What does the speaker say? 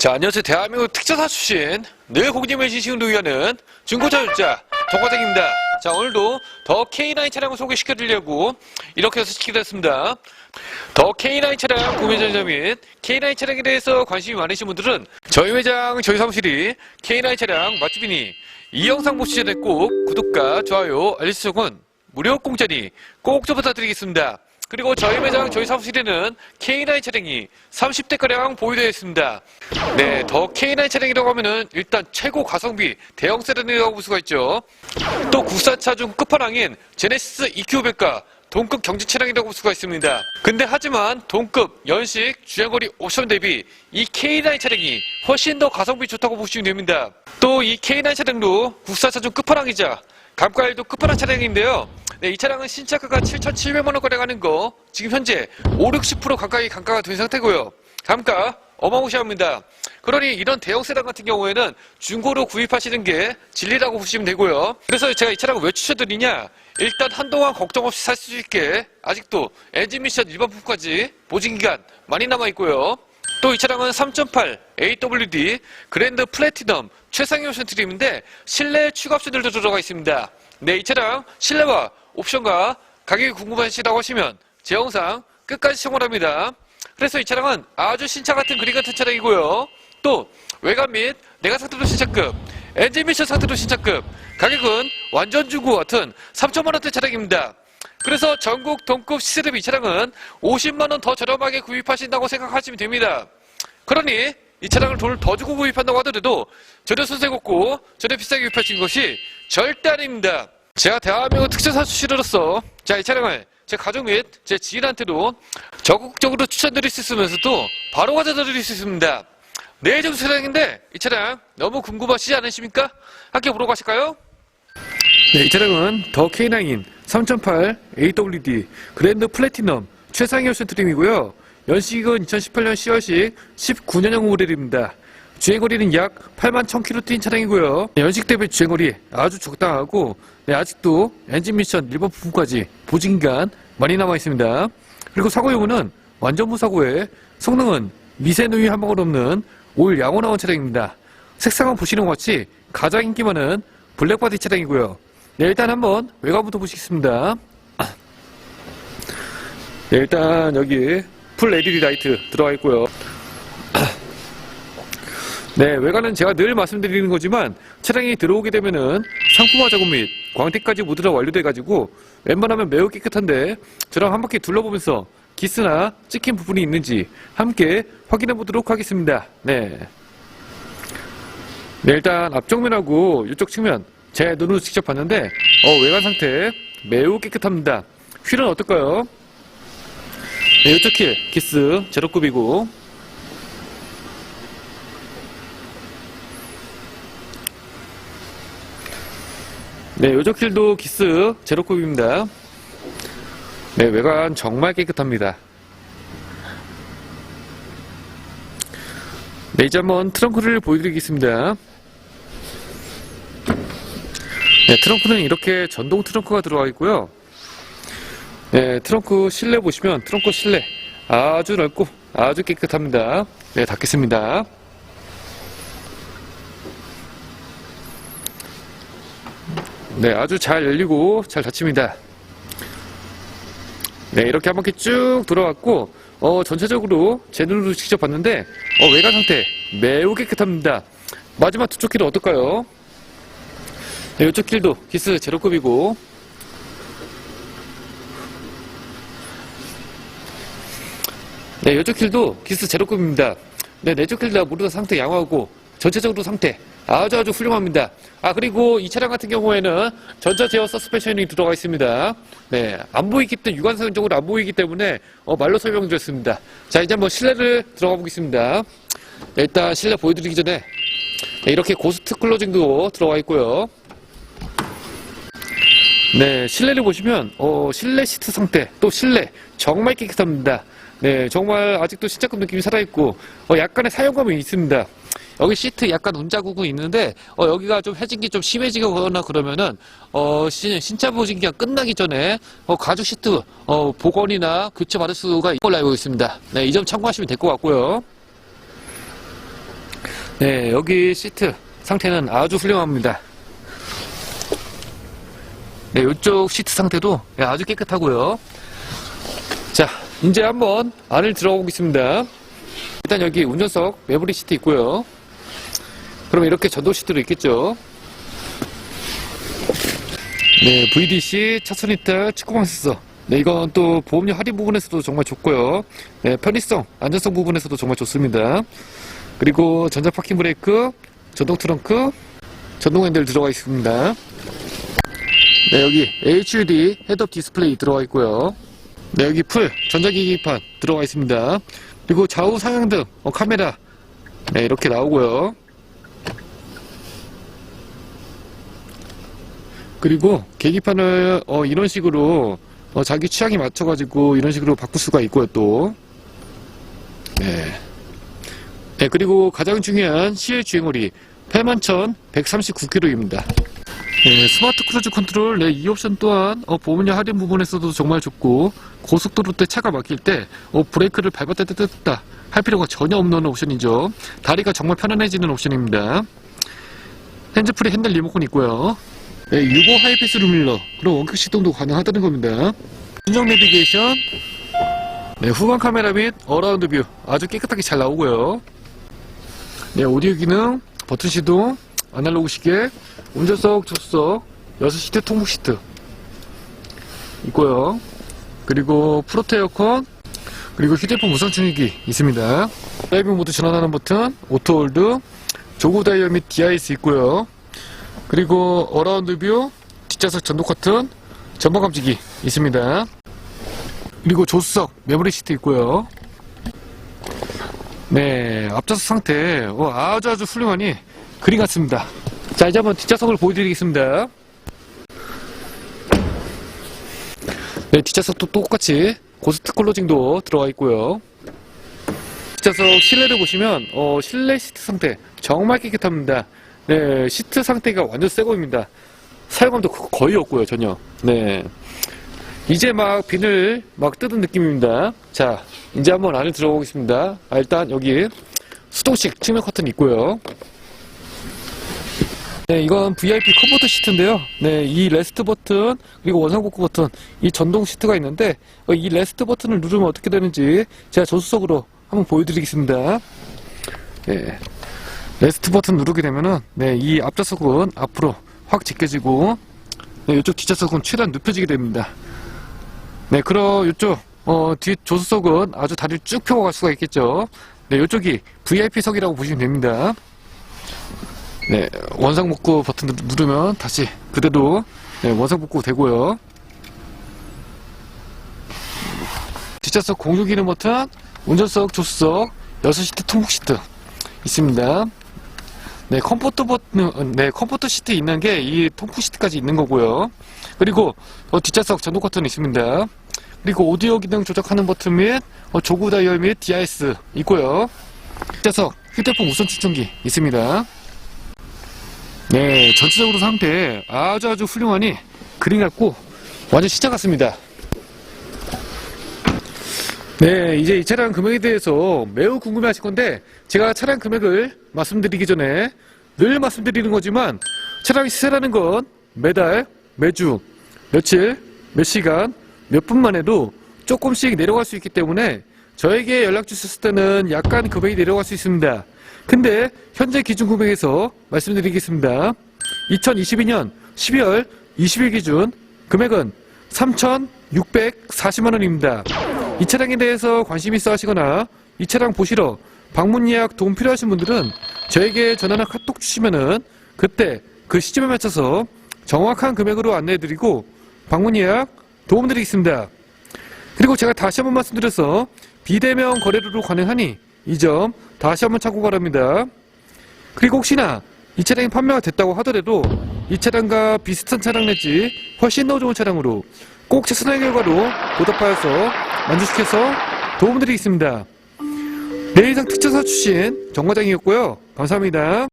자, 안녕하세요. 대한민국 특전사 출신, 늘 고객님의 지식을 위하는 중고차주자, 동과장입니다. 자, 오늘도 더 K9 차량을 소개시켜 드리려고 이렇게 해서 시키게 됐습니다. 더 K9 차량 구매 전자 및 K9 차량에 대해서 관심이 많으신 분들은 저희 매장, 저희 사무실이 K9 차량 맛집이니 이 영상 보시기 전에 꼭 구독과 좋아요, 알림 설정은 무료 공짜니 꼭 좀 부탁드리겠습니다. 그리고 저희 매장, 저희 사무실에는 K9 차량이 30대가량 보유되어 있습니다. 네, 더 K9 차량이라고 하면은 일단 최고 가성비 대형 세단이라고 볼 수가 있죠. 또 국산차 중 끝판왕인 제네시스 EQ500과 동급 경제 차량이라고 볼 수가 있습니다. 근데 하지만 동급, 연식, 주행거리 옵션 대비 이 K9 차량이 훨씬 더 가성비 좋다고 보시면 됩니다. 또 이 K9 차량도 국산차 중 끝판왕이자 감가일도 끝판왕 차량인데요. 네, 이 차량은 신차가가 7,700만 원가량 하는 거 지금 현재 5, 60% 가까이 감가가 된 상태고요. 감가 어마무시합니다. 그러니 이런 대형 세단 같은 경우에는 중고로 구입하시는 게 진리라고 보시면 되고요. 그래서 제가 이 차량을 왜 추천드리냐? 일단 한동안 걱정 없이 살 수 있게 아직도 엔진 미션 일반 부품까지 보증 기간 많이 남아 있고요. 또 이 차량은 3.8 AWD 그랜드 플래티넘 최상위 옵션 트림인데 실내 추가 옵션들도 들어가 있습니다. 네, 이 차량 실내와 옵션과 가격이 궁금하시다고 하시면 제 영상 끝까지 시청합니다. 그래서 이 차량은 아주 신차 같은 그림 같은 차량이고요. 또 외관 및 내가 상태도 신차급, 엔진 미션 상태도 신차급, 가격은 완전 중고 같은 3천만 원대 차량입니다. 그래서 전국 동급 시세대비 이 차량은 50만 원 더 저렴하게 구입하신다고 생각하시면 됩니다. 그러니 이 차량을 돈을 더 주고 구입한다고 하더라도 전혀 손색 없고 전혀 비싸게 구입하신 것이 절대 아닙니다. 제가 대한민국 특전사 출신으로서 자이 차량을 제 가족 및 제 지인한테도 적극적으로 추천드릴 수 있으면서도 바로 가져다 드릴 수 있습니다. 네, 정수 차량인데 이 차량 너무 궁금하시지 않으십니까? 함께 보러 가실까요? 네, 이 차량은 더 K9인 3.8 AWD 그랜드 플래티넘 최상위 옵션 트림이고요. 연식은 2018년 10월식 19년형 모델입니다. 주행거리는 약 8만 1000km 뛴 차량이고요. 네, 연식 대비 주행거리 아주 적당하고 네, 아직도 엔진 미션 일본 부품까지 보증기간 많이 남아 있습니다. 그리고 사고 여부는 완전 무사고에 성능은 미세누이 한 방울 없는 올 양호 나온 차량입니다. 색상은 보시는 것 같이 가장 인기 많은 블랙바디 차량이고요. 네, 일단 한번 외관부터 보시겠습니다. 네, 일단 여기 풀 LED 라이트 들어가 있고요. 네, 외관은 제가 늘 말씀드리는 거지만 차량이 들어오게 되면은 상품화 작업 및 광택까지 모두 다 완료돼가지고 웬만하면 매우 깨끗한데 저랑 한 바퀴 둘러보면서 기스나 찍힌 부분이 있는지 함께 확인해 보도록 하겠습니다. 네. 네, 일단 앞정면하고 이쪽 측면 제 눈으로 직접 봤는데 어, 외관 상태 매우 깨끗합니다. 휠은 어떨까요? 네, 이쪽 휠 기스 제로급이고 네, 휠도 기스 제로급입니다. 네, 외관 정말 깨끗합니다. 네, 이제 한번 트렁크를 보여드리겠습니다. 네, 트렁크는 이렇게 전동 트렁크가 들어가 있고요. 네, 트렁크 실내 보시면 트렁크 실내 아주 넓고 아주 깨끗합니다. 네, 닫겠습니다. 네, 아주 잘 열리고 잘 닫힙니다. 네, 이렇게 한 바퀴 쭉 돌아왔고, 어, 전체적으로 제 눈으로 직접 봤는데, 어, 외관 상태 매우 깨끗합니다. 마지막 두쪽 길은 어떨까요? 네, 이쪽 길도 기스 제로급이고, 네, 이쪽 길도 기스 제로급입니다. 네, 내쪽 길다 모두 다 상태 양호하고, 전체적으로 상태 아주 아주 훌륭합니다. 아, 그리고 이 차량 같은 경우에는 전자 제어 서스펜션이 들어가 있습니다. 네, 안 보이기 때문에, 유관상적으로 안 보이기 때문에, 어, 말로 설명드렸습니다. 자, 이제 한번 실내를 들어가 보겠습니다. 네, 일단 실내 보여드리기 전에, 네, 이렇게 고스트 클로징도 들어가 있고요. 네, 실내를 보시면, 어, 실내 시트 상태, 또 실내, 정말 깨끗합니다. 네, 정말 아직도 신차급 느낌이 살아있고, 어, 약간의 사용감이 있습니다. 여기 시트 약간 운자국은 있는데, 어, 여기가 좀 해진 게좀 심해지거나 그러면은, 어, 신, 신차 보증기가 끝나기 전에, 어, 가죽 시트, 어, 복원이나 교체 받을 수가 있는 걸로 알고 있습니다. 네, 이 점 참고하시면 될 것 같고요. 네, 여기 시트 상태는 아주 훌륭합니다. 네, 이쪽 시트 상태도 네, 아주 깨끗하고요. 자, 이제 한번 안을 들어가 보겠습니다. 일단 여기 운전석 매부리 시트 있고요. 그럼 이렇게 시트도 있겠죠. 네, VDC, 차선 이탈, 측구방 센서. 네, 이건 또 보험료 할인 부분에서도 정말 좋고요. 네, 편의성, 안전성 부분에서도 정말 좋습니다. 그리고 전자 파킹 브레이크, 전동 트렁크, 전동 핸들 들어가 있습니다. 네, 여기 HUD 헤드업 디스플레이 들어가 있고요. 네, 여기 풀 전자기기판 들어가 있습니다. 그리고 좌우 상향등, 어, 카메라, 네, 이렇게 나오고요. 그리고 계기판을 어, 이런 식으로 어, 자기 취향에 맞춰가지고 이런 식으로 바꿀 수가 있고요, 또. 네. 네, 그리고 가장 중요한 CL 주행거리 81,139km입니다. 네, 스마트 크루즈 컨트롤 네, 이 옵션 또한 어, 보험료 할인 부분에서도 정말 좋고 고속도로 때 차가 막힐 때 어, 브레이크를 밟았다 뜯었다 할 필요가 전혀 없는 옵션이죠. 다리가 정말 편안해지는 옵션입니다. 핸즈프리 핸들 리모컨 있고요. 네, 6호 하이패스 룸밀러 그리고 원격 시동도 가능하다는 겁니다. 순정 내비게이션 네, 후방 카메라 및 어라운드 뷰 아주 깨끗하게 잘 나오고요. 네, 오디오 기능, 버튼 시동, 아날로그 시계, 운전석, 조수석, 6시트 통풍 시트 있고요. 그리고 프로테 어컨, 그리고 휴대폰 무선 충전기 있습니다. 드라이빙 모드 전환하는 버튼, 오토홀드, 조구 다이얼 및 DIS 있고요. 그리고 어라운드 뷰, 뒷좌석 전동 커튼, 전방 감지기 있습니다. 그리고 조수석 메모리 시트 있고요. 네, 앞좌석 상태 어, 아주 아주 훌륭하니 그림 같습니다. 자, 이제 한번 뒷좌석을 보여드리겠습니다. 네, 뒷좌석도 똑같이 고스트 클로징도 들어가 있고요. 뒷좌석 실내를 보시면 어, 실내 시트 상태 정말 깨끗합니다. 네, 시트 상태가 완전 새 거입니다. 사용감도 거- 거의 없고요, 전혀. 네. 이제 막 비늘 막 뜯은 느낌입니다. 자, 이제 한번 안에 들어보겠습니다. 아, 일단 여기 수동식 측면 커튼 있고요. 네, 이건 VIP 컴포트 시트인데요. 네, 이 레스트 버튼 그리고 원상복구 버튼 이 전동 시트가 있는데 어, 이 레스트 버튼을 누르면 어떻게 되는지 제가 조수석으로 한번 보여드리겠습니다. 네, 레스트 버튼 누르게 되면은 네, 이 앞좌석은 앞으로 확 제껴지고 네, 이쪽 뒷좌석은 최대한 눕혀지게 됩니다. 네, 그럼 이쪽 어, 뒷 조수석은 아주 다리를 쭉 펴고 갈 수가 있겠죠. 네, 이쪽이 VIP석이라고 보시면 됩니다. 네, 원상복구 버튼 누- 누르면 다시 그대로 네, 원상복구 되고요. 뒷좌석 공유 기능 버튼, 운전석, 조수석, 6시트 통풍 시트 있습니다. 네, 컴포트 버튼, 네, 컴포트 시트 있는 게 이 통풍 시트까지 있는 거고요. 그리고 어, 뒷좌석 전동 버튼 있습니다. 그리고 오디오 기능 조작하는 버튼 및 어, 조구 다이얼 및 DIS 있고요. 뒷좌석 휴대폰 무선 충전기 있습니다. 네, 전체적으로 상태 아주 아주 훌륭하니 그림 같고 완전 시차 같습니다. 네, 이제 이 차량 금액에 대해서 매우 궁금해 하실 건데, 제가 차량 금액을 말씀드리기 전에 늘 말씀드리는 거지만, 차량 시세라는 건 매달, 매주, 며칠, 몇 시간, 몇 분만 해도 조금씩 내려갈 수 있기 때문에, 저에게 연락 주셨을 때는 약간 금액이 내려갈 수 있습니다. 근데, 현재 기준 금액에서 말씀드리겠습니다. 2022년 12월 20일 기준 금액은 3,640만 원입니다. 이 차량에 대해서 관심 있어 하시거나 이 차량 보시러 방문 예약 도움 필요하신 분들은 저에게 전화나 카톡 주시면은 그때 그 시점에 맞춰서 정확한 금액으로 안내해드리고 방문 예약 도움 드리겠습니다. 그리고 제가 다시 한번 말씀드려서 비대면 거래로도 가능하니 이 점 다시 한번 참고 바랍니다. 그리고 혹시나 이 차량이 판매가 됐다고 하더라도 이 차량과 비슷한 차량 내지 훨씬 더 좋은 차량으로 꼭 최선의 결과로 보답하여서 만족시켜서 도움드리겠습니다. 내일상 특전사 출신 정과장이었고요. 감사합니다.